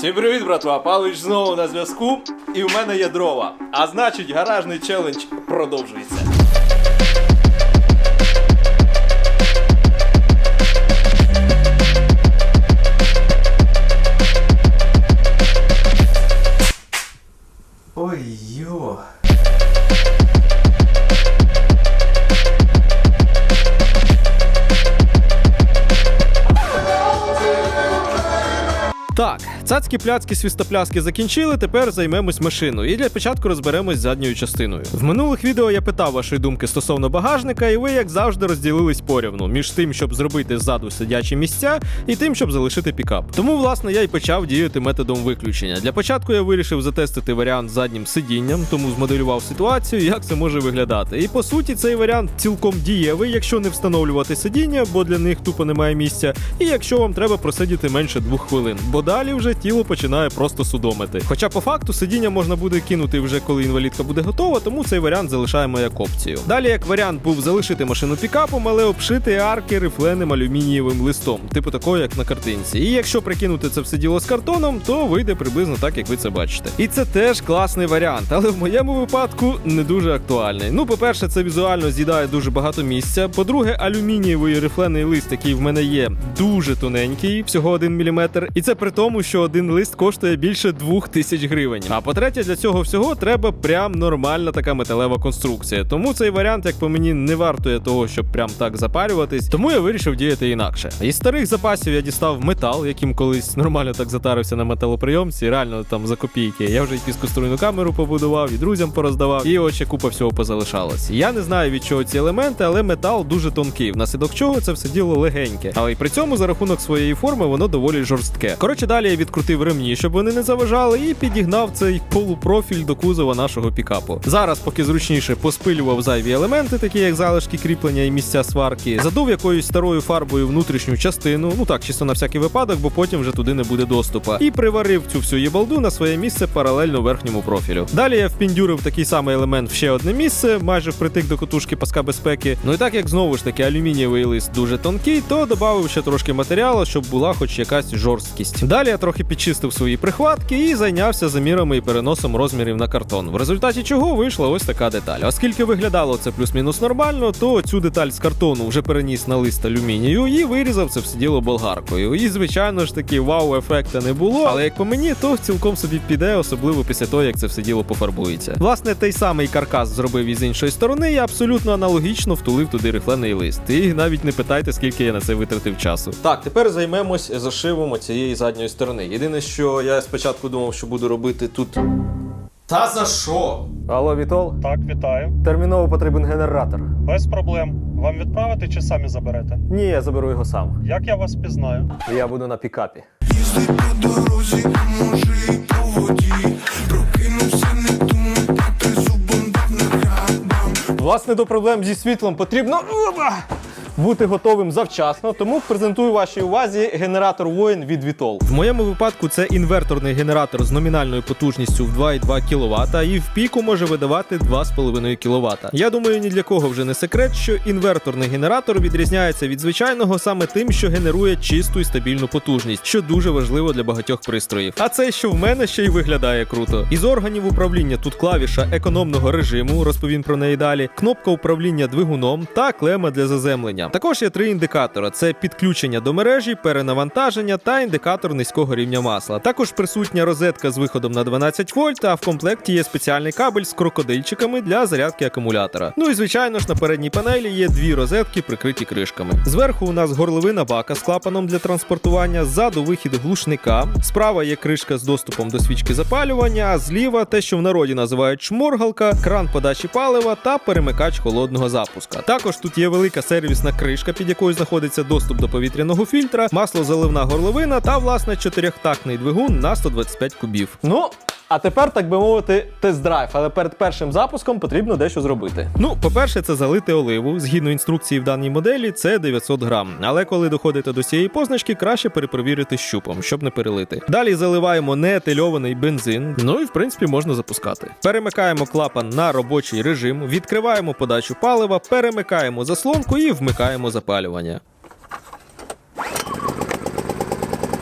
Всім привіт, братва! Палич знову на зв'язку, і в мене є дрова. А значить, гаражний челендж продовжується. Цацькі пляцки свістопляски закінчили. Тепер займемось машиною. І для початку розберемось з задньою частиною. В минулих відео я питав вашої думки стосовно багажника, і ви, як завжди, розділились порівну між тим, щоб зробити ззаду сидячі місця, і тим, щоб залишити пікап. Тому, власне, я й почав діяти методом виключення. Для початку я вирішив затестити варіант з заднім сидінням, тому змоделював ситуацію, як це може виглядати. І по суті, цей варіант цілком дієвий, якщо не встановлювати сидіння, бо для них тупо немає місця, і якщо вам треба просидіти менше двох хвилин, бо далі вже тіло починає просто судомити. Хоча по факту сидіння можна буде кинути вже коли інвалідка буде готова, тому цей варіант залишаємо як опцію. Далі, як варіант, був залишити машину пікапом, але обшити арки рифленим алюмінієвим листом, типу такого, як на картинці. І якщо прикинути це все діло з картоном, то вийде приблизно так, як ви це бачите. І це теж класний варіант, але в моєму випадку не дуже актуальний. Ну, по-перше, це візуально з'їдає дуже багато місця. По-друге, алюмінієвий рифлений лист, який в мене є, дуже тоненький, всього 1 мм. І це при тому, що один лист коштує більше 2000 гривень. А по-третє, для цього всього треба прям нормальна така металева конструкція. Тому цей варіант, як по мені, не вартує того, щоб прям так запарюватись. Тому я вирішив діяти інакше. Із старих запасів я дістав метал, яким колись нормально так затарився на металоприйомці, реально там за копійки. Я вже й піскоструйну камеру побудував, і друзям пороздавав, і от ще купа всього позалишалось. Я не знаю від чого ці елементи, але метал дуже тонкий, внаслідок чого це все діло легеньке. Але й при цьому за рахунок своєї форми воно доволі жорстке. Коротше, далі я відкрутив ремні, щоб вони не заважали, і підігнав цей полупрофіль до кузова нашого пікапу. Зараз, поки зручніше, поспилював зайві елементи, такі як залишки кріплення і місця сварки, задув якоюсь старою фарбою внутрішню частину, ну так, чисто на всякий випадок, бо потім вже туди не буде доступа. І приварив цю всю єбалду на своє місце паралельно верхньому профілю. Далі я впіндюрив такий самий елемент в ще одне місце, майже впритик до котушки паска безпеки. Ну і так як знову ж таки алюмінієвий лист дуже тонкий, то додав ще трошки матеріалу, щоб була хоч якась жорсткість. Далі я трохи підчистив свої прихватки і зайнявся замірами і переносом розмірів на картон. В результаті чого вийшла ось така деталь. Оскільки виглядало це плюс-мінус нормально, то цю деталь з картону вже переніс на лист алюмінію і вирізав це все діло болгаркою. І звичайно ж таки вау-ефекта не було. Але як по мені, то цілком собі піде, особливо після того, як це все діло пофарбується. Власне, той самий каркас зробив із іншої сторони і абсолютно аналогічно втулив туди рифлений лист. І навіть не питайте, скільки я на це витратив часу. Так, тепер займемось зашивом цієї задньої сторони. Єдине, що я спочатку думав, що буду робити тут. Та за що? Алло, Вітол, Так, вітаю. терміново потрібен генератор. Без проблем. Вам відправити чи самі заберете? Ні, я заберу його сам. Як я вас пізнаю? Я буду на пікапі. Їздить по дорозі, може і по воді. Прокинувся, не думай, та ти зубом дав нагадам. Власне, до проблем зі світлом потрібно опа, бути готовим завчасно, тому презентую вашій увазі генератор воїн від Vitol. В моєму випадку це інверторний генератор з номінальною потужністю в 2,2 кВт і в піку може видавати 2,5 кВт. Я думаю, ні для кого вже не секрет, що інверторний генератор відрізняється від звичайного саме тим, що генерує чисту і стабільну потужність, що дуже важливо для багатьох пристроїв. А це, що в мене ще й виглядає круто. Із органів управління тут клавіша економного режиму, розповім про неї далі, кнопка управління двигуном та клема для заземлення. Також є три індикатора: це підключення до мережі, перенавантаження та індикатор низького рівня масла. Також присутня розетка з виходом на 12 вольт, а в комплекті є спеціальний кабель з крокодильчиками для зарядки акумулятора. Ну і звичайно ж на передній панелі є дві розетки, прикриті кришками. Зверху у нас горловина бака з клапаном для транспортування, ззаду вихід глушника. Справа є кришка з доступом до свічки запалювання, а зліва те, що в народі називають шморгалка, кран подачі палива та перемикач холодного запуска. Також тут є велика сервісна кришка, під якою знаходиться доступ до повітряного фільтра, маслозаливна горловина та власне чотирьохтактний двигун на 125 кубів. Ну. А тепер, так би мовити, тест-драйв, але перед першим запуском потрібно дещо зробити. Ну, по-перше, це залити оливу. Згідно інструкції в даній моделі, це 900 грам. Але коли доходите до цієї позначки, краще перепровірити щупом, щоб не перелити. Далі заливаємо неетильований бензин. Ну і в принципі можна запускати. Перемикаємо клапан на робочий режим, відкриваємо подачу палива, перемикаємо заслонку і вмикаємо запалювання.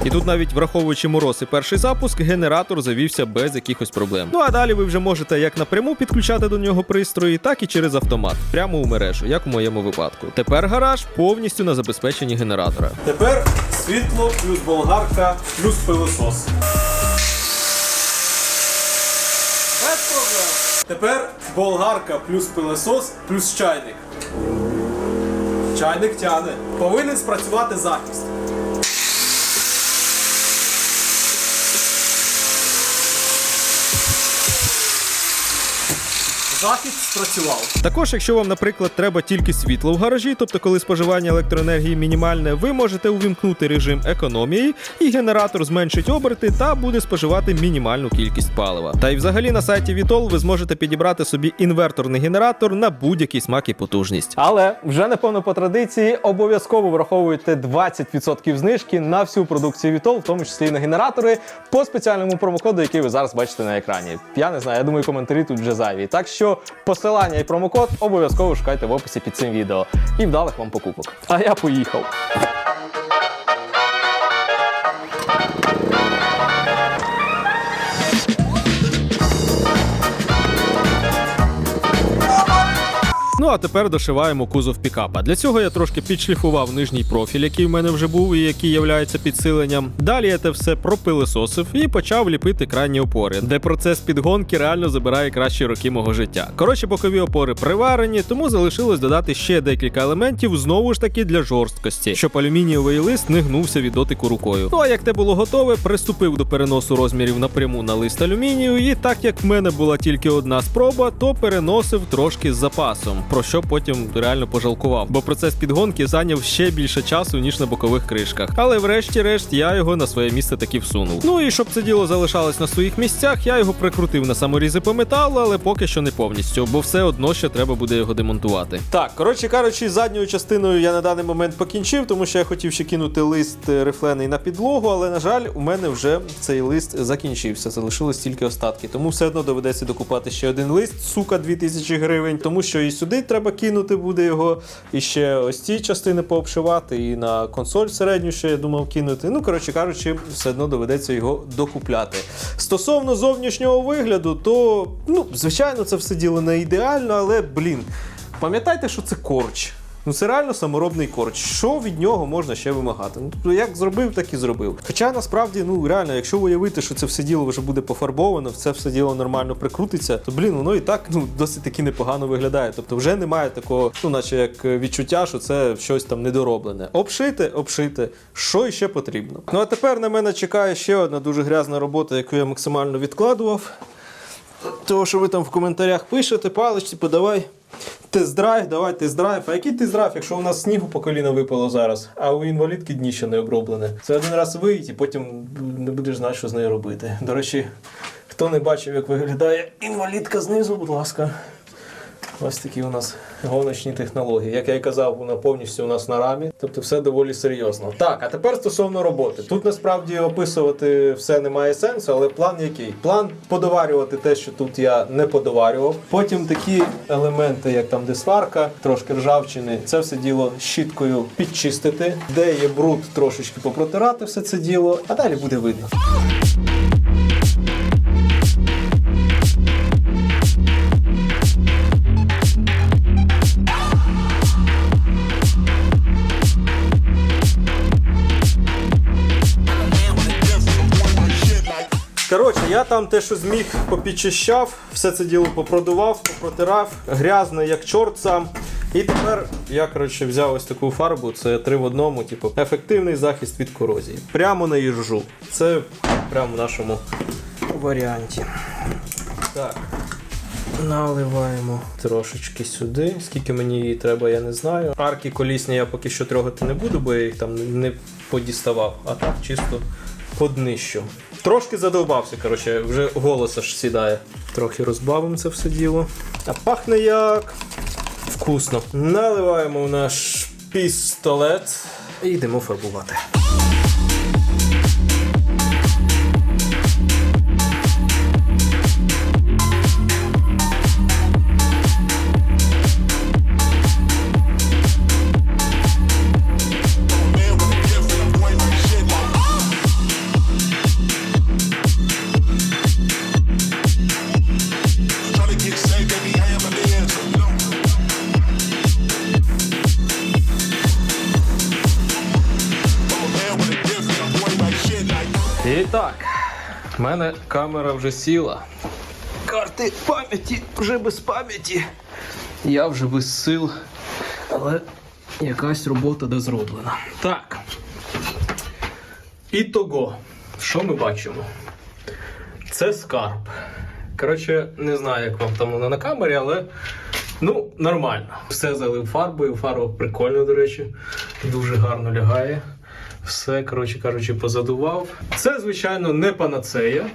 І тут навіть враховуючи мороз і перший запуск, генератор завівся без якихось проблем. Ну а далі ви вже можете як напряму підключати до нього пристрої, так і через автомат, прямо у мережу, як у моєму випадку. Тепер гараж повністю на забезпеченні генератора. Тепер світло плюс болгарка плюс пилосос. Без проблем. Тепер болгарка плюс пилосос плюс чайник. Чайник тяне. Повинен спрацювати захист. Захист спрацював. Також, якщо вам, наприклад, треба тільки світло в гаражі, тобто коли споживання електроенергії мінімальне, ви можете увімкнути режим економії, і генератор зменшить оберти та буде споживати мінімальну кількість палива. Та й взагалі на сайті Vitol ви зможете підібрати собі інверторний генератор на будь-який смак і потужність. Але вже напевно по традиції обов'язково враховуйте 20% знижки на всю продукцію Vitol, в тому числі і на генератори, по спеціальному промокоду, який ви зараз бачите на екрані. Я не знаю, я думаю, коментарі тут вже зайві. Так що посилання і промокод обов'язково шукайте в описі під цим відео. І вдалих вам покупок. А я поїхав. Ну а тепер дошиваємо кузов пікапа. Для цього я трошки підшліфував нижній профіль, який в мене вже був і який являється підсиленням. Далі я те все пропилисосив і почав ліпити крайні опори, де процес підгонки реально забирає кращі роки мого життя. Коротше, бокові опори приварені, тому залишилось додати ще декілька елементів, знову ж таки для жорсткості, щоб алюмінієвий лист не гнувся від дотику рукою. Ну а як те було готове, приступив до переносу розмірів напряму на лист алюмінію, і так як в мене була тільки одна спроба, то переносив трошки з запасом, про що потім реально пожалкував, бо процес підгонки зайняв ще більше часу, ніж на бокових кришках. Але врешті-решт я його на своє місце таки всунув. Ну і щоб це діло залишалось на своїх місцях, я його прикрутив на саморізи по металу, але поки що не повністю, бо все одно ще треба буде його демонтувати. Так, коротше кажучи, задньою частиною я на даний момент покінчив, тому що я хотів ще кинути лист е, рифлений на підлогу, але на жаль, у мене вже цей лист закінчився. Залишились тільки остатки. Тому все одно доведеться докупати ще один лист, сука, 2000 гривень. Тому що і сюди треба кинути буде його, і ще ось ці частини пообшивати, і на консоль середню ще я думав кинути. Ну, коротше кажучи, все одно доведеться його докупляти. Стосовно зовнішнього вигляду, то ну, звичайно, це все діло не ідеально, але блін. Пам'ятайте, що це корч. Ну це реально саморобний корч. Що від нього можна ще вимагати? Ну тобто, як зробив, так і зробив. Хоча насправді, ну реально, якщо уявити, що це все діло вже буде пофарбовано, це все діло нормально прикрутиться, то блін, воно і так ну досить таки непогано виглядає. Тобто, вже немає такого, ну наче як відчуття, що це щось там недороблене. Обшити, обшити, що іще потрібно. Ну а тепер на мене чекає ще одна дуже грязна робота, яку я максимально відкладував. Того, що ви там в коментарях пишете, паличці, подавай. Тест-драйв, давай тест-драйв. А який тест-драйв, якщо у нас снігу по коліна випало зараз, а у інвалідки дні ще не оброблене. Це один раз виїдь і потім не будеш знати, що з нею робити. До речі, хто не бачив, як виглядає інвалідка знизу, будь ласка. Ось такі у нас гоночні технології. Як я і казав, вона повністю у нас на рамі, тобто все доволі серйозно. Так, а тепер стосовно роботи. Тут насправді описувати все немає сенсу, але план який? План подоварювати те, що тут я не подоварював. Потім такі елементи, як там де сварка, трошки ржавчини, це все діло щіткою підчистити, де є бруд, трошечки попротирати все це діло, а далі буде видно. Там те, що зміг, попідчищав, все це діло попродував, попротирав, грязно, як чорт сам. І тепер я коротше, взяв ось таку фарбу, це три в одному, типу, ефективний захист від корозії. Прямо на їжу. Це прямо в нашому варіанті. Так. Наливаємо трошечки сюди. Скільки мені її треба, я не знаю. Арки колісні я поки що трогати не буду, бо я їх там не подіставав, а так чисто поднищу. Трошки задовбався, коротше, вже голос аж сідає. Трохи розбавимо це все діло. А пахне як вкусно. Наливаємо в наш пістолет і йдемо фарбувати. Мене камера вже сіла. Карти пам'яті вже без пам'яті. Я вже без сил. Але якась робота де зроблена. Так. Ітого. Що ми бачимо? Це скарб. Коротше, не знаю, як вам там воно на камері, але ну, нормально. Все залив фарбою. Фарба прикольна, до речі, дуже гарно лягає. Все, коротше кажучи, позадував. Це, звичайно, не панацея,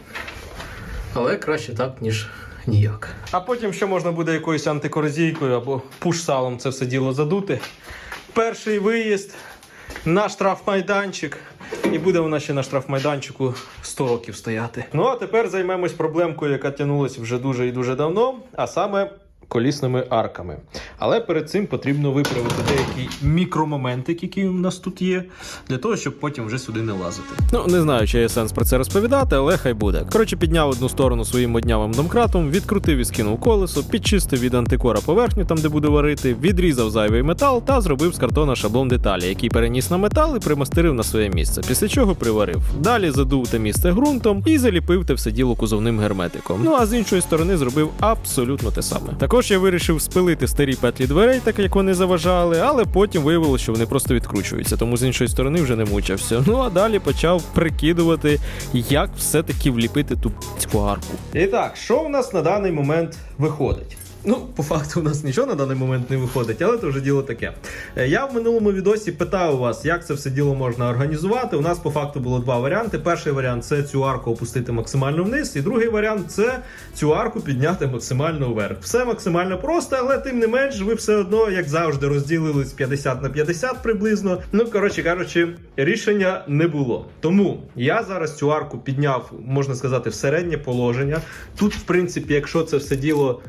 але краще так, ніж ніяк. А потім ще можна буде якоюсь антикорозійкою або пуш-салом це все діло задути. Перший виїзд на штрафмайданчик. І буде вона ще на штрафмайданчику 100 років стояти. Ну а тепер займемось проблемкою, яка тягнулася вже дуже і дуже давно, а саме колісними арками. Але перед цим потрібно виправити деякі мікромоментики, які у нас тут є, для того, щоб потім вже сюди не лазити. Ну не знаю, чи є сенс про це розповідати, але хай буде. Коротше, підняв одну сторону своїм моднявим домкратом, відкрутив і скинув колесо, підчистив від антикора поверхню, там де буде варити, відрізав зайвий метал та зробив з картона шаблон деталі, який переніс на метал і примастирив на своє місце. Після чого приварив. Далі задув те місце ґрунтом і заліпив те все діло кузовним герметиком. Ну а з іншої сторони зробив абсолютно те саме. Також я вирішив спилити старі петлі дверей, так як вони заважали, але потім виявилося, що вони просто відкручуються, тому з іншої сторони вже не мучився. Ну а далі почав прикидувати, як все-таки вліпити ту цю арку. І так, що у нас на даний момент виходить? Ну, по факту, у нас нічого на даний момент не виходить, але це вже діло таке. Е, Я в минулому відосі питав вас, як це все діло можна організувати. У нас по факту було два варіанти. Перший варіант це цю арку опустити максимально вниз, і другий варіант це цю арку підняти максимально вверх. Все максимально просто, але тим не менш, ви все одно, як завжди, розділились 50 на 50 приблизно. Ну, коротше кажучи, рішення не було. Тому я зараз цю арку підняв, можна сказати, в середнє положення. Тут, в принципі, якщо це все діло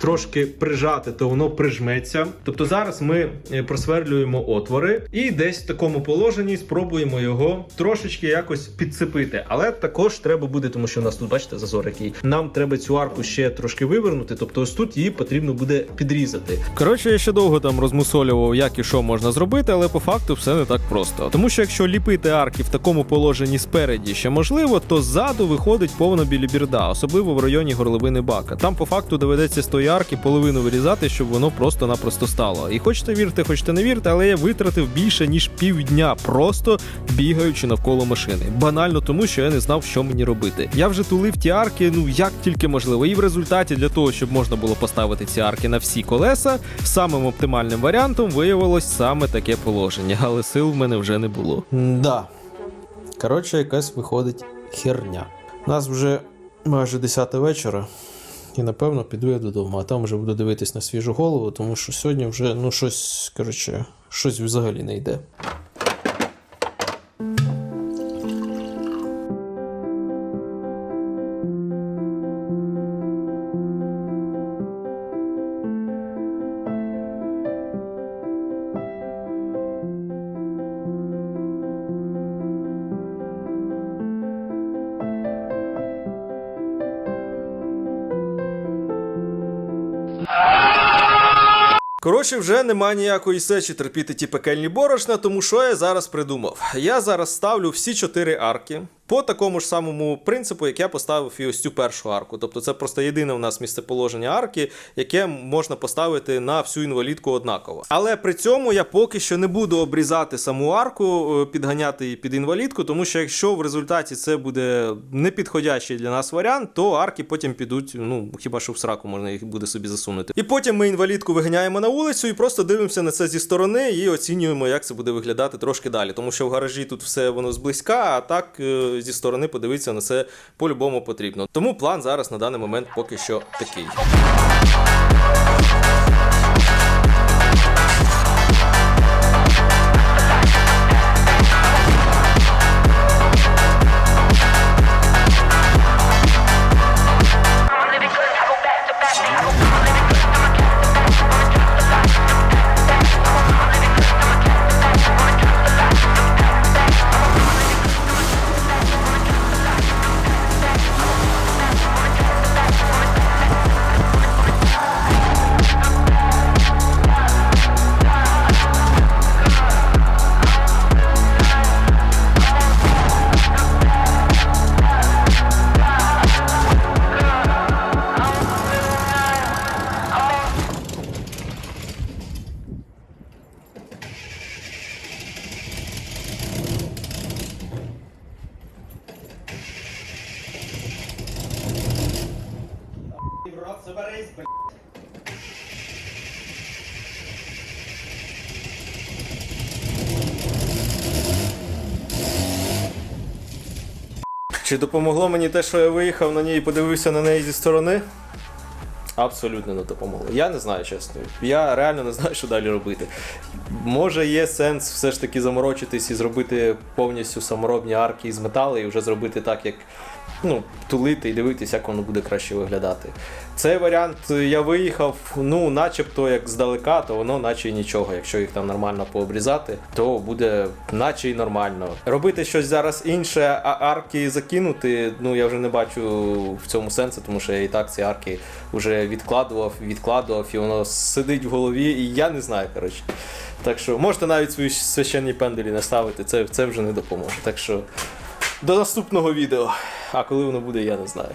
трошки прижати, то воно прижметься. Тобто зараз ми е, просверлюємо отвори і десь в такому положенні спробуємо його трошечки якось підцепити. Але також треба буде, тому що у нас тут, бачите, зазор який. Нам треба цю арку ще трошки вивернути, тобто ось тут її потрібно буде підрізати. Коротше, я ще довго там розмусолював, як і що можна зробити, але по факту все не так просто. Тому що якщо ліпити арки в такому положенні спереді ще можливо, то ззаду виходить повна білібірда, особливо в районі горловини бака. Там по факту доведеться тої арки половину вирізати, щоб воно просто-напросто стало. І хочете вірте, хочете не вірте, але я витратив більше ніж півдня, просто бігаючи навколо машини. Банально тому, що я не знав, що мені робити. Я вже тулив ті арки, ну як тільки можливо. І в результаті для того, щоб можна було поставити ці арки на всі колеса, самим оптимальним варіантом виявилось саме таке положення, але сил в мене вже не було. Да. Коротше, якась виходить херня. У нас вже майже 10 вечора. І напевно піду я додому, а там вже буду дивитись на свіжу голову, тому що сьогодні вже ну щось, коротше, щось взагалі не йде. Коротше, вже нема ніякої сечі терпіти ті пекельні борошна, тому що я зараз придумав. Я зараз ставлю всі чотири арки по такому ж самому принципу, як я поставив і ось цю першу арку. Тобто це просто єдине у нас місцеположення арки, яке можна поставити на всю інвалідку однаково. Але при цьому я поки що не буду обрізати саму арку, е, підганяти її під інвалідку, тому що якщо в результаті це буде непідходящий для нас варіант, то арки потім підуть, ну хіба що в сраку можна їх буде собі засунути. І потім ми інвалідку виганяємо на вулицю і просто дивимося на це зі сторони і оцінюємо, як це буде виглядати трошки далі. Тому що в гаражі тут все воно зблизька, а так е, зі сторони подивитися на це по-любому потрібно. Тому план зараз на даний момент поки що такий. Заберись, блядь. Чи допомогло мені те, що я виїхав на ній і подивився на неї зі сторони? Абсолютно не допомогло. Я не знаю, чесно. Я реально не знаю, що далі робити. Може, є сенс все ж таки заморочитись і зробити повністю саморобні арки із металу і вже зробити так, як ну, тулити і дивитися, як воно буде краще виглядати. Цей варіант я виїхав, ну, начебто як здалека, то воно наче й нічого. Якщо їх там нормально пообрізати, то буде наче й нормально. Робити щось зараз інше, а арки закинути, ну я вже не бачу в цьому сенсу, тому що я і так ці арки вже відкладував, відкладував, і воно сидить в голові, і я не знаю, коротше. Так що можете навіть свої священні пенделі не ставити, це, це вже не допоможе. Так що до наступного відео. А коли воно буде, я не знаю.